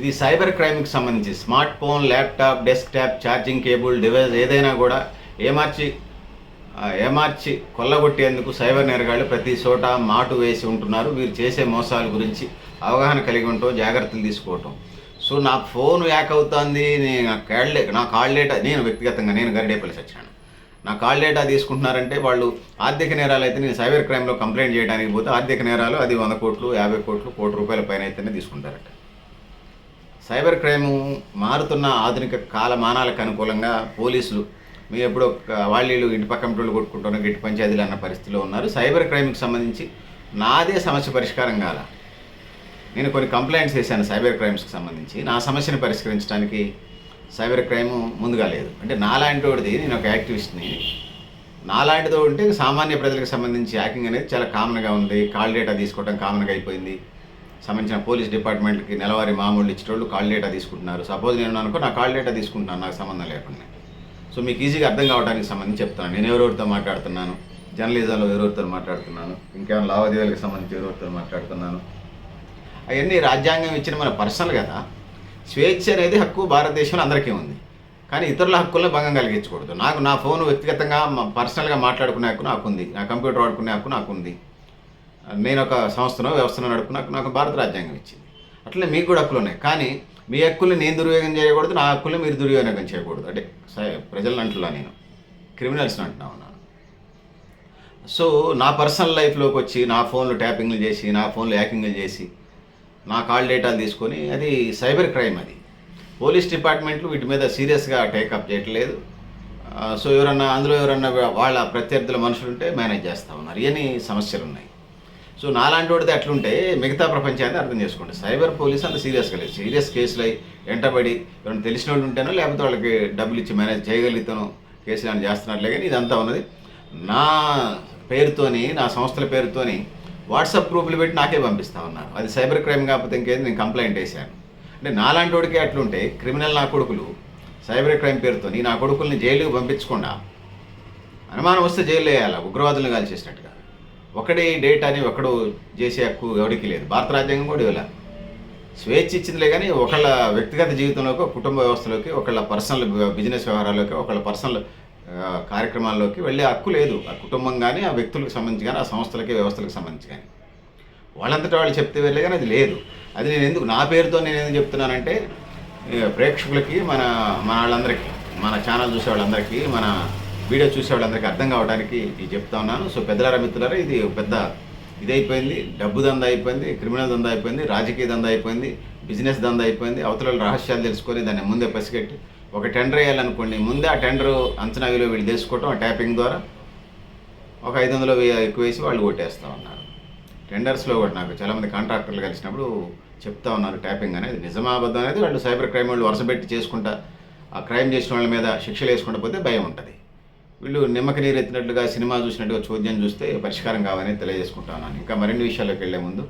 ఇది సైబర్ క్రైమ్కి సంబంధించి smart phone laptop desktop charging cable device ఏదైనా కూడా ఏమార్చి ఏమార్చి కొల్లగొట్టేందుకు సైబర్ నేరగాళ్ళు ప్రతి చోట మాటు వేసి ఉంటున్నారు. వీరు చేసే మోసాల గురించి అవగాహన కలిగి ఉండటం జాగ్రత్తలు తీసుకోవటం. సో నా ఫోన్ హ్యాక్ అవుతుంది నేను నా కాల్ నా కాల్ డేటా నేను వ్యక్తిగతంగా నేను గరిడేపల్లి వచ్చాను నా కాల్ డేటా తీసుకుంటున్నారంటే వాళ్ళు ఆర్థిక నేరాలు అయితే నేను సైబర్ క్రైమ్లో కంప్లైంట్ చేయడానికి పోతే ఆర్థిక నేరాలు అది వంద కోట్లు యాభై కోట్లు కోటి రూపాయల పైన అయితేనే తీసుకుంటారట. సైబర్ క్రైమ్ మారుతున్న ఆధునిక కాలమానాలకు అనుకూలంగా పోలీసులు మీ ఎప్పుడో వాళ్ళు ఇంటి పక్కన వాళ్ళు కొట్టుకుంటున్నారు గిట్టి పంచాయతీలు అన్న పరిస్థితిలో ఉన్నారు. సైబర్ క్రైమ్కి సంబంధించి నాదే సమస్య పరిష్కారం కాల. నేను కొన్ని కంప్లైంట్స్ చేశాను సైబర్ క్రైమ్స్కి సంబంధించి. నా సమస్యను పరిష్కరించడానికి సైబర్ క్రైమ్ ముందుగా లేదు. అంటే నాలాంటి వాడిది నేను ఒక యాక్టివిస్ట్ని. నాలాంటిదో ఉంటే సామాన్య ప్రజలకు సంబంధించి హ్యాకింగ్ అనేది చాలా కామన్గా ఉంది. కాల్ డేటా తీసుకోవడం కామన్గా అయిపోయింది. సంబంధించిన పోలీస్ డిపార్ట్మెంట్కి నెలవారీ మామూలు ఇచ్చేటోళ్ళు కాల్ డేటా తీసుకుంటున్నారు. సపోజ్ నేను అనుకో నా కాల్ డేటా తీసుకుంటున్నాను నాకు సంబంధం లేకుండా. సో మీకు ఈజీగా అర్థం కావడానికి సంబంధించి చెప్తాను నేను ఎవరెవరితో మాట్లాడుతున్నాను? జర్నలిజంలో ఎవరెవరితో మాట్లాడుతున్నాను? ఇంకేమైనా లావాదేవీలకు సంబంధించి ఎవరెవరితో మాట్లాడుతున్నాను? అవన్నీ రాజ్యాంగం ఇచ్చిన మన పర్సనల్ కదా. స్వేచ్ఛ అనేది హక్కు భారతదేశంలో అందరికీ ఉంది. కానీ ఇతరుల హక్కుల్లో భంగం కలిగించకూడదు. నాకు నా ఫోన్ వ్యక్తిగతంగా పర్సనల్గా మాట్లాడుకునే హక్కు నాకు ఉంది నా కంప్యూటర్ వాడుకునే హక్కు నాకు ఉంది నేను ఒక సంస్థను వ్యవస్థను నడుపుకున్న నాకు భారత రాజ్యాంగం ఇచ్చింది. అట్లనే మీకు కూడా హక్కులు ఉన్నాయి. కానీ మీ హక్కుల్ని నేను దుర్వినియోగం చేయకూడదు నా హక్కుల్ని మీరు దుర్వినియోగం చేయకూడదు. అంటే ప్రజలను అంటున్నా నేను. క్రిమినల్స్ని అంటున్నా ఉన్నాను సో నా పర్సనల్ లైఫ్లోకి వచ్చి నా ఫోన్లు ట్యాపింగ్లు చేసి నా ఫోన్లు హ్యాకింగ్లు చేసి నా కాల్ డేటాలు తీసుకొని అది సైబర్ క్రైమ్ అది. పోలీస్ డిపార్ట్మెంట్లు వీటి మీద సీరియస్గా టేకప్ చేయట్లేదు. సో ఎవరన్నా అందులో ఎవరన్నా వాళ్ళ ప్రత్యర్థుల మనుషులుంటే మేనేజ్ చేస్తూ ఉన్నారు. ఇవన్నీ సమస్యలు ఉన్నాయి సో నాలాంటి వాడితే అట్లుంటే మిగతా ప్రపంచాన్ని అర్థం చేసుకోండి. సైబర్ పోలీస్ అంత సీరియస్గా లేదు. సీరియస్ కేసులు అయి వెంటబడి ఎవరైనా తెలిసిన వాళ్ళు ఉంటేనో లేకపోతే వాళ్ళకి డబ్బులు ఇచ్చి మేనేజ్ చేయగలుగుతాను కేసులు అని చేస్తున్నట్లే కానీ ఇదంతా ఉన్నది. నా పేరుతోని నా సంస్థల పేరుతోని వాట్సాప్ గ్రూపులు పెట్టి నాకే పంపిస్తా ఉన్నారు. అది సైబర్ క్రైమ్ కాకపోతే ఇంకేది? నేను కంప్లైంట్ వేశాను. అంటే నాలాంటి వాడికి అట్లుంటే క్రిమినల్ నా కొడుకులు సైబర్ క్రైమ్ పేరుతోని నా కొడుకుల్ని జైలుకి పంపించకుండా అనుమానం వస్తే జైలు వేయాలి? ఉగ్రవాదులను కాల్చేసినట్టుగా. ఒకటి డేటాని ఒకడు చేసే హక్కు ఎవరికి లేదు. భారత రాజ్యాంగం కూడా ఇవ్వలే. స్వేచ్ఛ ఇచ్చిందిలే కానీ ఒకళ్ళ వ్యక్తిగత జీవితంలోకి ఒక కుటుంబ వ్యవస్థలోకి ఒకళ్ళ పర్సనల్ బిజినెస్ వ్యవహారాల్లోకి ఒకళ్ళ పర్సనల్ కార్యక్రమాల్లోకి వెళ్ళే హక్కు లేదు. ఆ కుటుంబం కానీ ఆ వ్యక్తులకు సంబంధించి కానీ ఆ సంస్థలకి వ్యవస్థలకు సంబంధించి కానీ వాళ్ళంతటా వాళ్ళు చెప్తే వెళ్ళే కానీ అది లేదు. అది నేను ఎందుకు నా పేరుతో నేను ఎందుకు చెప్తున్నానంటే ప్రేక్షకులకి మన మన వాళ్ళందరికీ మన ఛానల్ చూసే వాళ్ళందరికీ మన వీడియో చూసే వాళ్ళందరికీ అర్థం కావడానికి ఇది చెప్తా ఉన్నాను. సో పెద్దలారా మిత్రులారా ఇది పెద్ద ఇది అయిపోయింది డబ్బు దందా అయిపోయింది క్రిమినల్ దందా అయిపోయింది రాజకీయ దందా అయిపోయింది బిజినెస్ దందా అయిపోయింది. అవతల రహస్యాలు తెలుసుకొని దాన్ని ముందే పసిగట్టి ఒక టెండర్ వేయాలనుకోండి ముందే ఆ టెండర్ అంచనా విలువ వీళ్ళు తెలుసుకోవటం ఆ ట్యాపింగ్ ద్వారా ఒక ఐదు వందలు ఎక్కువ వేసి వాళ్ళు కొట్టేస్తూ ఉన్నారు. టెండర్స్లో కూడా నాకు చాలామంది కాంట్రాక్టర్లు కలిసినప్పుడు చెప్తా ఉన్నారు ట్యాపింగ్ అనేది నిజమా అబద్ధం అనేది వాళ్ళు సైబర్ క్రైమ్ వాళ్ళు వరుసపెట్టి చేసుకుంటా ఆ క్రైమ్ చేసిన వాళ్ళ మీద శిక్షలు వేసుకుంటా పోతే భయం ఉంటుంది. వీళ్ళు నిమ్మక నీరు ఎత్తినట్లుగా సినిమా చూసినట్టుగా చోద్యం చూస్తే పరిష్కారం కావాలని తెలియజేసుకుంటాను ఇంకా మరిన్ని విషయాల్లోకి వెళ్ళే ముందు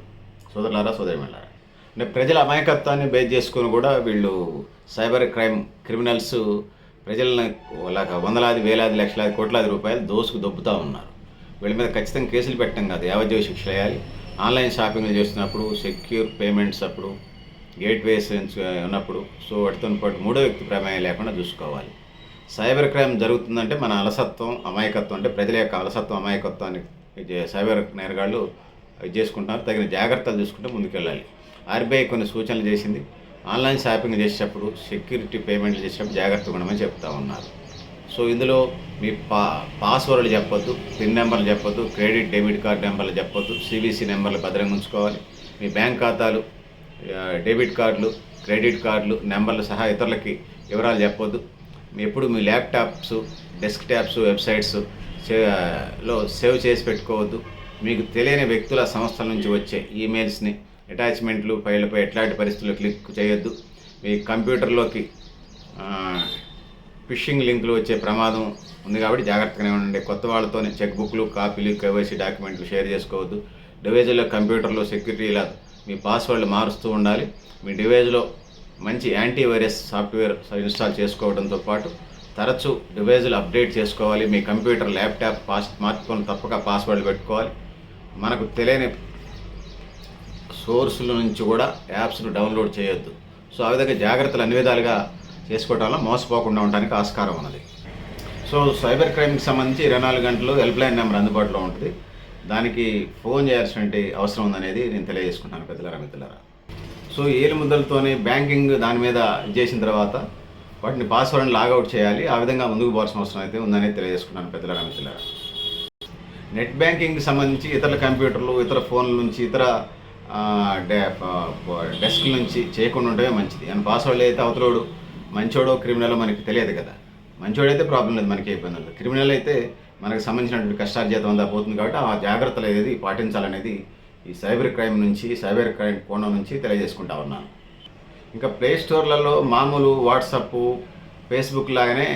సోదరులారా సోదరిమల్లారా అంటే ప్రజల అమాయకత్వాన్ని బేస్ చేసుకొని కూడా వీళ్ళు సైబర్ క్రైమ్ క్రిమినల్స్ ప్రజలను లాగా వందలాది వేలాది లక్షలాది కోట్లాది రూపాయలు దోసుకు దొబ్బుతూ ఉన్నారు. వీళ్ళ మీద ఖచ్చితంగా కేసులు పెట్టడం కాదు యావజ్జీవ శిక్ష వేయాలి. ఆన్లైన్ షాపింగ్లు చేస్తున్నప్పుడు సెక్యూర్ పేమెంట్స్ అప్పుడు గేట్వేస్ ఉన్నప్పుడు సో వాటితో పాటు మూడో వ్యక్తి ప్రమేయం లేకుండా చూసుకోవాలి. సైబర్ క్రైమ్ జరుగుతుందంటే మన అలసత్వం అమాయకత్వం అంటే ప్రజల యొక్క అలసత్వం అమాయకత్వాన్ని సైబర్ నేరగాళ్ళు ఇది తగిన జాగ్రత్తలు చూసుకుంటే ముందుకెళ్ళాలి. ఆర్బీఐ కొన్ని సూచనలు చేసింది. ఆన్లైన్ షాపింగ్ చేసేటప్పుడు సెక్యూరిటీ పేమెంట్లు చేసేటప్పుడు జాగ్రత్తగా ఉండమని చెప్తా ఉన్నారు. సో ఇందులో మీ పా పాస్వర్డ్లు చెప్పొద్దు పిన్ నెంబర్లు చెప్పొద్దు క్రెడిట్ డెబిట్ కార్డ్ నెంబర్లు చెప్పొద్దు సిబిసి నెంబర్లు భద్రంగా ఉంచుకోవాలి. మీ బ్యాంక్ ఖాతాలు డెబిట్ కార్డులు క్రెడిట్ కార్డులు నెంబర్లు సహా ఇతరులకి వివరాలు చెప్పొద్దు. ఎప్పుడు మీ ల్యాప్టాప్స్ డెస్క్టాప్స్ వెబ్సైట్స్లో సేవ్ చేసి పెట్టుకోవద్దు. మీకు తెలియని వ్యక్తుల సంస్థల నుంచి వచ్చే ఈమెయిల్స్ని అటాచ్మెంట్లు ఫైళ్ళపై ఎట్లాంటి పరిస్థితుల్లో క్లిక్ చేయొద్దు. మీ కంప్యూటర్లోకి ఫిషింగ్ లింకులు వచ్చే ప్రమాదం ఉంది కాబట్టి జాగ్రత్తగానే ఉండండి. కొత్త వాళ్ళతోనే చెక్ బుక్లు కాపీలు కేవైసీ డాక్యుమెంట్లు షేర్ చేసుకోవద్దు. డివైజ్లో కంప్యూటర్లో సెక్యూరిటీ ఇలా మీ పాస్వర్డ్లు మారుస్తూ ఉండాలి. మీ డివైజ్లో మంచి యాంటీవైరస్ సాఫ్ట్వేర్ ఇన్స్టాల్ చేసుకోవడంతో పాటు తరచూ డివైజులు అప్డేట్ చేసుకోవాలి. మీ computer laptop pass smart phone తప్పక పాస్వర్డ్లు పెట్టుకోవాలి. మనకు తెలియని సోర్సుల నుంచి కూడా యాప్స్ను డౌన్లోడ్ చేయొద్దు. సో ఆ విధంగా జాగ్రత్తలు అన్ని విధాలుగా చేసుకోవడం వల్ల మోసపోకుండా ఉండడానికి ఆస్కారం ఉన్నది. సో సైబర్ క్రైమ్కి సంబంధించి ఇరవై నాలుగు గంటలు హెల్ప్ లైన్ నెంబర్ అందుబాటులో ఉంటుంది. దానికి ఫోన్ చేయాల్సినటువంటి అవసరం ఉందనేది నేను తెలియజేసుకుంటాను పెద్దలారా మిత్రులారా. సో ఏలు ముద్దలతోనే బ్యాంకింగ్ దాని మీద చేసిన తర్వాత వాటిని పాస్వర్డ్ని లాగౌట్ చేయాలి. ఆ విధంగా ముందుకు పోవాల్సిన అవసరం అయితే ఉందని తెలియజేసుకున్నాను పెద్దలారా మిత్రులారా నెట్ బ్యాంకింగ్కి సంబంధించి ఇతర కంప్యూటర్లు ఇతర ఫోన్ల నుంచి ఇతర డెస్క్ నుంచి చేయకుండా ఉండటమే మంచిది. అండ్ పాస్వర్డ్ అయితే అవతలోడు మంచోడో క్రిమినల్ మనకి తెలియదు కదా. మంచోడైతే ప్రాబ్లం లేదు మనకి ఇబ్బంది లేదు క్రిమినల్ అయితే మనకు సంబంధించినటువంటి కష్టార్జితం అంతా పోతుంది కాబట్టి ఆ జాగ్రత్తలు అనేది పాటించాలనేది ఈ సైబర్ క్రైమ్ నుంచి సైబర్ క్రైమ్ కోణం నుంచి తెలియజేసుకుంటా ఉన్నాను. ఇంకా ప్లే స్టోర్లలో మామూలు వాట్సప్ ఫేస్బుక్ లాగానే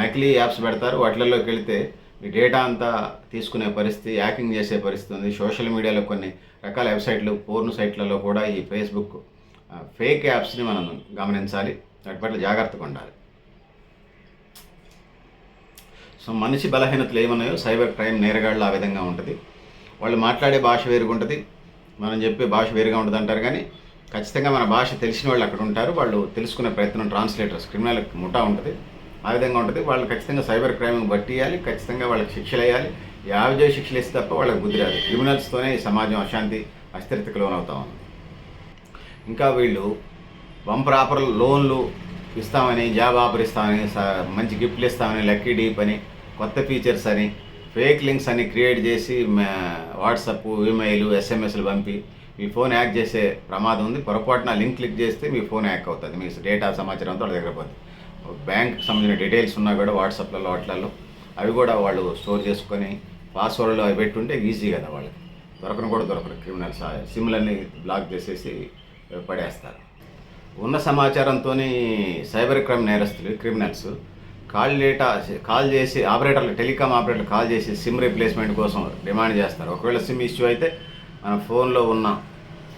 నకిలీ యాప్స్ పెడతారు. వాటిలలోకి వెళితే మీ డేటా అంతా తీసుకునే పరిస్థితి హ్యాకింగ్ చేసే పరిస్థితి ఉంది. సోషల్ మీడియాలో కొన్ని రకాల వెబ్సైట్లు పోర్న్ సైట్లలో కూడా ఈ ఫేస్బుక్ ఫేక్ యాప్స్ని మనం గమనించాలి. వాటి పట్ల జాగ్రత్తగా ఉండాలి. సో మనిషి బలహీనతలు ఏమన్నాయో సైబర్ క్రైమ్ నేరగాళ్ళు ఆ విధంగా ఉంటుంది. వాళ్ళు మాట్లాడే భాష వేరుగా ఉంటుంది మనం చెప్పే భాష వేరుగా ఉంటుంది అంటారు కానీ ఖచ్చితంగా మన భాష తెలిసిన వాళ్ళు అక్కడ ఉంటారు. వాళ్ళు తెలుసుకునే ప్రయత్నం ట్రాన్స్లేటర్స్ క్రిమినల్ ముఠా ఉంటుంది. ఆ విధంగా ఉంటుంది. వాళ్ళు ఖచ్చితంగా సైబర్ క్రైమ్ పట్టియాలి ఖచ్చితంగా వాళ్ళకి శిక్షలు వేయాలి. యావజే శిక్షలు ఇస్తే తప్ప వాళ్ళకి బుద్ధి రాదు. క్రిమినల్స్తోనే ఈ సమాజం అశాంతి అస్థిరతకు లోనవుతా ఉంది. ఇంకా వీళ్ళు బంపర్ ఆఫర్ లోన్లు ఇస్తామని జాబ్ ఆఫర్ ఇస్తామని మంచి గిఫ్ట్లు ఇస్తామని లక్కీ డీప్ అని కొత్త ఫీచర్స్ అని ఫేక్ లింక్స్ అన్ని క్రియేట్ చేసి వాట్సప్ ఈమెయిల్ ఎస్ఎంఎస్లు పంపి మీ ఫోన్ హ్యాక్ చేసే ప్రమాదం ఉంది. పొరపాటున లింక్ క్లిక్ చేస్తే మీ ఫోన్ హ్యాక్ అవుతుంది. మీ డేటా సమాచారం అంతా వాళ్ళ దగ్గర పోతుంది. బ్యాంక్కి సంబంధించిన డీటెయిల్స్ ఉన్నా కూడా వాట్సాప్లలో వాటిలలో అవి కూడా వాళ్ళు స్టోర్ చేసుకొని పాస్వర్డ్లు అవి పెట్టుంటే ఈజీ కదా వాళ్ళకి. దొరకను కూడా దొరకరు క్రిమినల్స్ సిమ్లన్నీ బ్లాక్ చేసేసి పడేస్తారు. ఉన్న సమాచారంతో సైబర్ క్రైమ్ నేరస్తులు క్రిమినల్స్ కాల్ డేటా కాల్ చేసి ఆపరేటర్లు టెలికామ్ ఆపరేటర్లు కాల్ చేసి సిమ్ రీప్లేస్మెంట్ కోసం డిమాండ్ చేస్తారు. ఒకవేళ సిమ్ ఇష్యూ అయితే మన ఫోన్లో ఉన్న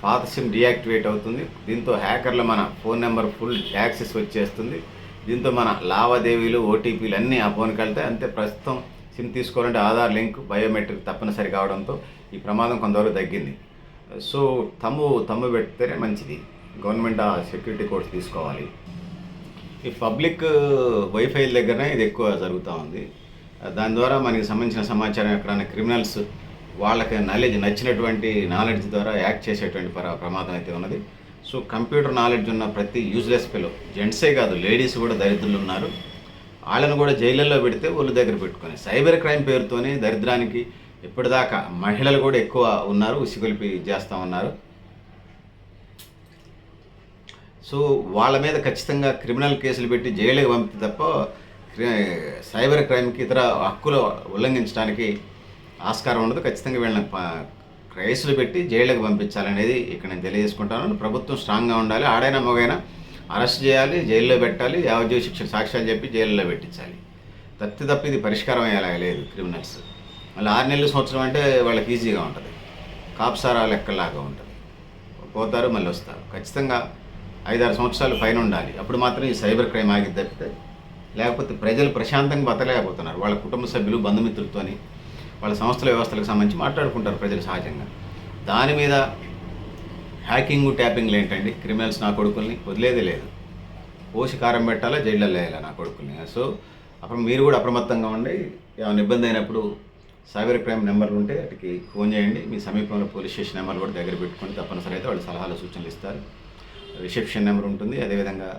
పాత సిమ్ డియాక్టివేట్ అవుతుంది. దీంతో హ్యాకర్లు మన ఫోన్ నెంబర్ ఫుల్ యాక్సెస్ వచ్చేస్తుంది. దీంతో మన లావాదేవీలు ఓటీపీలు అన్నీ ఆ ఫోన్కి వెళ్తాయి. అంతే ప్రస్తుతం సిమ్ తీసుకోవాలంటే ఆధార్ లింక్ బయోమెట్రిక్ తప్పనిసరి కావడంతో ఈ ప్రమాదం కొంతవరకు తగ్గింది. సో తమ్ము తమ్ము పెడితేనే మంచిది. గవర్నమెంట్ ఆ సెక్యూరిటీ కోర్స్ తీసుకోవాలి. ఈ పబ్లిక్ వైఫైల దగ్గరనే ఇది ఎక్కువ జరుగుతూ ఉంది. దాని ద్వారా మనకి సంబంధించిన సమాచారం ఎక్కడైనా క్రిమినల్స్ వాళ్ళకి నాలెడ్జ్ నచ్చినటువంటి నాలెడ్జ్ ద్వారా యాక్ట్ చేసేటువంటి ప్ర ప్రమాదం అయితే ఉన్నది. సో కంప్యూటర్ నాలెడ్జ్ ఉన్న ప్రతి యూజ్లెస్ పిల్లలు జెంట్సే కాదు లేడీస్ కూడా దరిద్రులు ఉన్నారు. వాళ్ళని కూడా జైళ్ళల్లో పెడితే ఒళ్ళు దగ్గర పెట్టుకొని సైబర్ క్రైమ్ పేరుతోనే దరిద్రానికి ఇప్పటిదాకా మహిళలు కూడా ఎక్కువ ఉన్నారు ఉసిగొలిపి చేస్తూ ఉన్నారు. సో వాళ్ళ మీద ఖచ్చితంగా క్రిమినల్ కేసులు పెట్టి జైలుకి పంపితే తప్ప సైబర్ క్రైమ్కి ఇతర హక్కులు ఉల్లంఘించడానికి ఆస్కారం ఉండదు. ఖచ్చితంగా వీళ్ళని కేసులు పెట్టి జైళ్ళకి పంపించాలనేది ఇక్కడ నేను తెలియజేసుకుంటాను. ప్రభుత్వం స్ట్రాంగ్గా ఉండాలి. ఆడైనా మగైనా అరెస్ట్ చేయాలి జైల్లో పెట్టాలి యావజ్జీవ శిక్ష సాక్ష్యాలు చెప్పి జైల్లో పెట్టించాలి. తప్పి తప్పి ఇది పరిష్కారం అయ్యేలాగా లేదు క్రిమినల్స్. మళ్ళీ ఆరు నెలలు సంవత్సరం అంటే వాళ్ళకి ఈజీగా ఉంటుంది. కాప్సారా లెక్కలాగా ఉంటుంది. పోతారు మళ్ళీ వస్తారు. ఖచ్చితంగా ఐదారు సంవత్సరాలు పైన ఉండాలి అప్పుడు మాత్రం ఈ సైబర్ క్రైమ్ ఆగి తప్పితే లేకపోతే ప్రజలు ప్రశాంతంగా బతలేకపోతున్నారు వాళ్ళ కుటుంబ సభ్యులు బంధుమిత్రులతోని వాళ్ళ సంస్థల వ్యవస్థలకు సంబంధించి మాట్లాడుకుంటారు ప్రజలు సహజంగా. దాని మీద హ్యాకింగ్ ట్యాపింగ్లు ఏంటండి? క్రిమినల్స్ నా కొడుకుల్ని? వదిలేదే లేదు. పోసి కారం పెట్టాలా? జైళ్ళలో వేయాలా నా కొడుకుల్ని? సో అప్పుడు మీరు కూడా అప్రమత్తంగా ఉండి ఏమైనా ఇబ్బంది అయినప్పుడు సైబర్ క్రైమ్ నెంబర్లు ఉంటే వాటికి ఫోన్ చేయండి. మీ సమీపంలో పోలీస్ స్టేషన్ నెంబర్ కూడా దగ్గర పెట్టుకొని తప్పనిసరి అయితే వాళ్ళు సలహాలు సూచనలు ఇస్తారు. రిసెప్షన్ నెంబర్ ఉంటుంది. అదేవిధంగా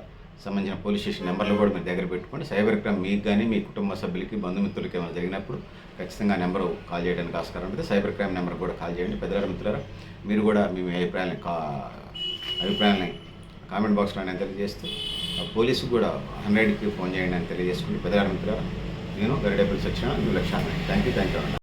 సంబంధించిన పోలీస్ స్టేషన్ నెంబర్లు కూడా మీరు దగ్గర పెట్టుకోండి. సైబర్ క్రైమ్ మీకు కానీ మీ కుటుంబ సభ్యులకి బంధుమిత్రులకి ఏమైనా జరిగినప్పుడు ఖచ్చితంగా నెంబరు కాల్ చేయడానికి ఆస్కారం ఉంటుంది. సైబర్ క్రైమ్ నెంబర్ కూడా కాల్ చేయండి. పెద్దల మిత్రులారా మీరు కూడా మీ అభిప్రాయాలని కా అభిప్రాయాలని కామెంట్ బాక్స్లో నేను తెలియజేస్తూ పోలీసుకు కూడా హండ్రెడ్కి ఫోన్ చేయండి అని తెలియజేసుకుంటే పెద్దల మిత్రులారా నేను గరిడేపల్లి సత్యనారాయణ లక్ష్యాన్ని. Thank you thank you